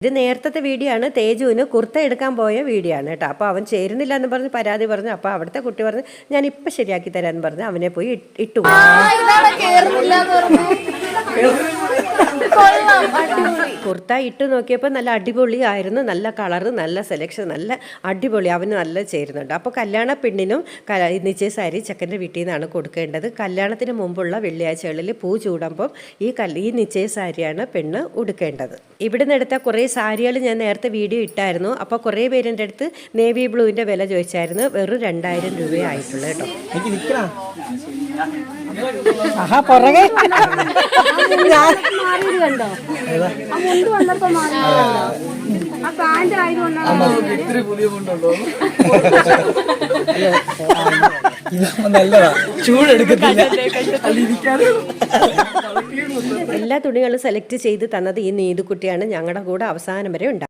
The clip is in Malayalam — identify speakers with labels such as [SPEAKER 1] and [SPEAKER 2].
[SPEAKER 1] ഇത് നേരത്തെ വീഡിയോ ആണ്. തേജുവിന് കുർത്ത എടുക്കാൻ പോയ വീഡിയോ ആണ് കേട്ടോ. അപ്പോൾ അവൻ ചേരുന്നില്ല എന്ന് പറഞ്ഞ് പരാതി പറഞ്ഞു അപ്പോൾ അവിടുത്തെ കുട്ടി പറഞ്ഞു ഞാൻ ഇപ്പം ശരിയാക്കി തരാമെന്ന് പറഞ്ഞ് അവനെ പോയി ഇട്ട്- കുർത്ത ഇട്ട് നോക്കിയപ്പോൾ നല്ല അടിപൊളി ആയിരുന്നു നല്ല കളറ് നല്ല സെലക്ഷൻ നല്ല അടിപൊളി. അവന് നല്ല ചേരുന്നുണ്ട്. അപ്പോൾ കല്യാണ പെണ്ണിനും ക- നിശ്ചയ സാരി ചെക്കന്റെ വീട്ടിൽ നിന്നാണ് കൊടുക്കേണ്ടത്. കല്യാണത്തിന് മുമ്പുള്ള വെള്ളിയാഴ്ചകളിൽ പൂ ചൂടുമ്പം ഈ കല്ല് ഈ നിശ്ചയ സാരിയാണ് പെണ്ണ് ഉടുക്കേണ്ടത്. ഇവിടുന്ന് എടുത്ത കുറേ സാരികൾ ഞാൻ നേരത്തെ വീഡിയോ ഇട്ടായിരുന്നു. അപ്പോൾ കുറേ പേരെന്റെ അടുത്ത് നേവി ബ്ലൂവിന്റെ വില ചോദിച്ചായിരുന്നു. വെറും രണ്ടായിരം രൂപയായിട്ടുള്ളൂ കേട്ടോ. പുറകെ. ഞാൻ
[SPEAKER 2] കണ്ടോ ആ മുണ്ട് വന്നപ്പോ മാറിയത് കണ്ടോ ആ പാന്റ് ആയതുകൊണ്ടാണ്
[SPEAKER 3] ഇത്തിരി പുതിയ കൊണ്ടുണ്ടോ? നല്ലതാ. ചൂടെടുക്കത്തില്ല.
[SPEAKER 1] എല്ലാ തുണികളും സെലക്ട് ചെയ്ത് തന്നത് ഈ നീതുക്കുട്ടിയാണ്. ഞങ്ങളുടെ കൂടെ അവസാനം വരെ ഉണ്ടാകും